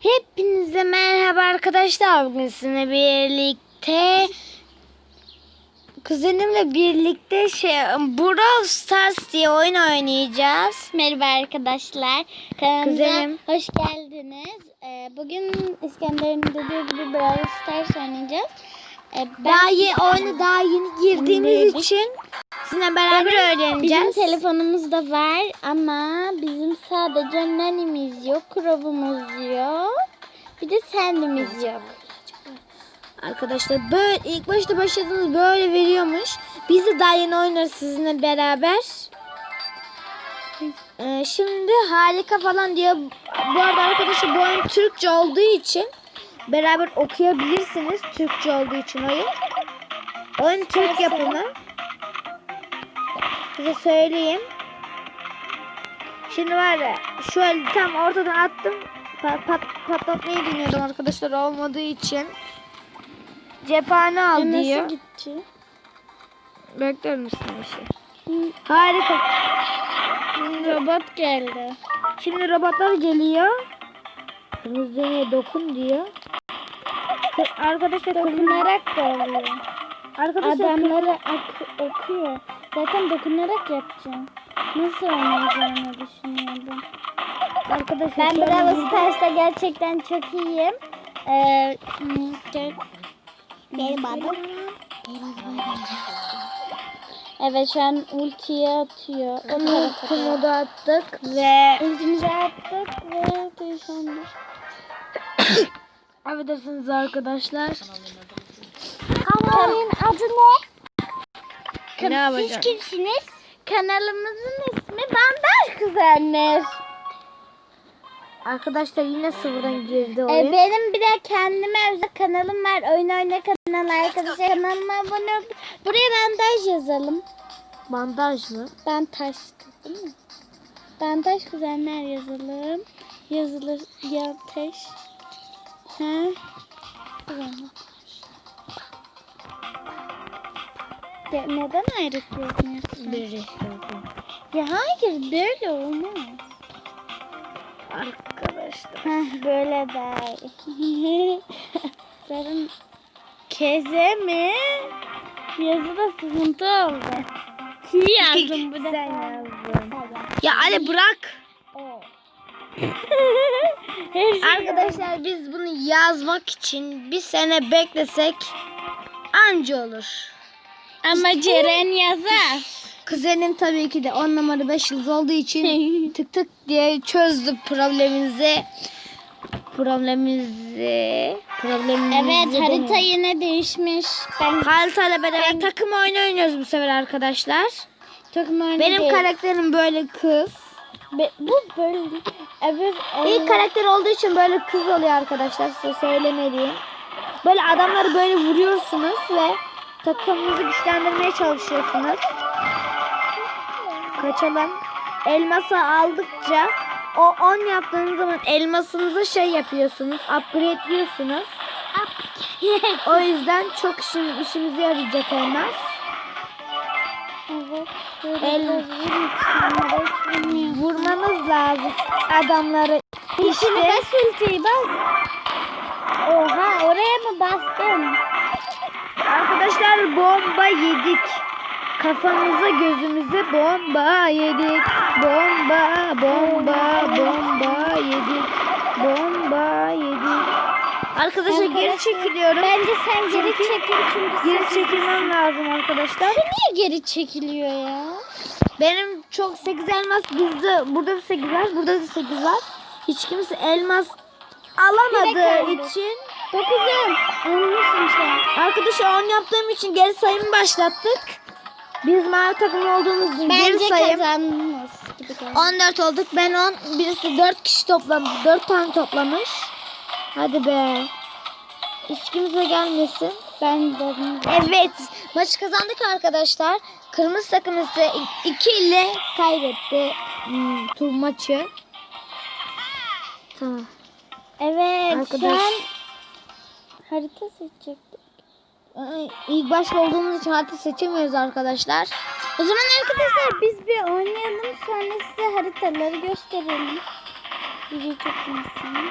Hepinize merhaba arkadaşlar. Bugün sizinle birlikte kuzenimle birlikte şey Brawl Stars diye oyun oynayacağız. Merhaba arkadaşlar. Kanalımıza Kuzenim. hoş geldiniz. Ee, bugün İskender'in dediği gibi Brawl Stars oynayacağız. Ee, ben, Daha yeni oyunu daha yeni girdiğimiz için sizinle beraber bizim öğreneceğiz. telefonumuz da var ama bizim sadece nanimiz yok, Chrome'umuz yok. Bir de sendimiz yok. Arkadaşlar böyle ilk başta başladığınız böyle veriyormuş. Biz de daha yeni oynarız sizinle beraber. Ee, şimdi harika falan diyor. Bu arada arkadaşlar bu oyun Türkçe olduğu için beraber okuyabilirsiniz. Türkçe olduğu için oyun. Oyun Türk yapımı. Size söyleyeyim. Şimdi var ya şöyle tam ortadan attım. Pat, pat, patlatmayı deniyordum arkadaşlar olmadığı için. Cephane al Ya diyor. Nasıl gitti? Bekler misin bir şey? Harika. Robot geldi. Şimdi robotlar geliyor. Kırmızıya dokun diyor. Arkadaşlar Dokunarak da oluyor. Arkadaşlar Adamları okuyor. Zaten dokunarak yapacağım. Nasıl oynayacağımı düşünüyordum. arkadaşlar Ben bir- Stars'ta gerçekten çok iyiyim. Ee, benim adım. Evet şu an ultiyi atıyor. O tarafa doğru. Ultimi da attık ve Ultimizi attık ve değişendir. affedersiniz arkadaşlar. Kanalın adı ne? Ne Siz yapacağım? kimsiniz? Kanalımızın ismi Bandaj Kuzenler. Arkadaşlar yine sıfırdan girdi Ee, oyun. benim bir de kendime özel kanalım var. Oyun oyna kanalı arkadaşlar. Kanalıma abone ol. Buraya bandaj yazalım. Bandaj mı? Bandaj değil mi? Bandaj kuzenler yazalım. Yazılır yanteş. Ha? Kuzenler. Ya neden ayrı yazmıyorsun? Bir Ya hayır böyle olmaz. Arkadaşlar. Heh, böyle iyi. Zarın keze mi? Yazıda sıkıntı oldu. Ki yazdım bu Sen defa. yazdın. Ya Ali bırak. Şey Arkadaşlar biz bunu yazmak için bir sene beklesek anca olur. Ama Ceren yazar. Kuzenim tabii ki de 10 numara 5 yıldız olduğu için tık tık diye çözdü problemimizi. Problemimizi. Problemimizi. Evet harita demiyorum. yine değişmiş. Ben Haritayla beraber takım oyunu oynuyoruz bu sefer arkadaşlar. takım oyunu Benim değil. karakterim böyle kız. Be- bu böyle. Evet. İlk karakter olduğu için böyle kız oluyor arkadaşlar size söylemediğim. Böyle adamları böyle vuruyorsunuz ve takımınızı güçlendirmeye çalışıyorsunuz. Kaçalım. Elması aldıkça o 10 yaptığınız zaman elmasınızı şey yapıyorsunuz, upgrade'liyorsunuz. O yüzden çok işim, işimize yarayacak elmas. El-. Vurmanız lazım adamları. İşte bas ultiyi bas. Oha oraya mı bastın? Arkadaşlar bomba yedik. Kafamıza gözümüze bomba yedik. Bomba bomba bomba yedik. Bomba yedik. Arkadaşlar geri çekiliyorum. Bence sen geri çekil çünkü Geri çekilmem lazım arkadaşlar. niye geri çekiliyor ya? Benim çok 8 elmas bizde burada da 8 var burada da 8 var. Hiç kimse elmas alamadığı için Dokuzum. Almışsın sen. Arkadaşlar 10 yaptığım için geri sayımı başlattık. Biz mavi takım olduğumuz için geri Bence sayım. kazandınız gibi geldi. 14 olduk. Ben 10. Birisi 4 kişi toplamış. 4 tane toplamış. Hadi be. Hiç kimse gelmesin. Ben dedim. Evet. Maçı kazandık arkadaşlar. Kırmızı takım ise 2 ile kaybetti hmm, tur maçı. Tamam. Evet Arkadaş. an harita seçecektim. Ay, İlk başta olduğumuz için harita seçemiyoruz arkadaşlar. O zaman arkadaşlar biz bir oynayalım sonra size haritaları gösterelim. Video çok iyisin.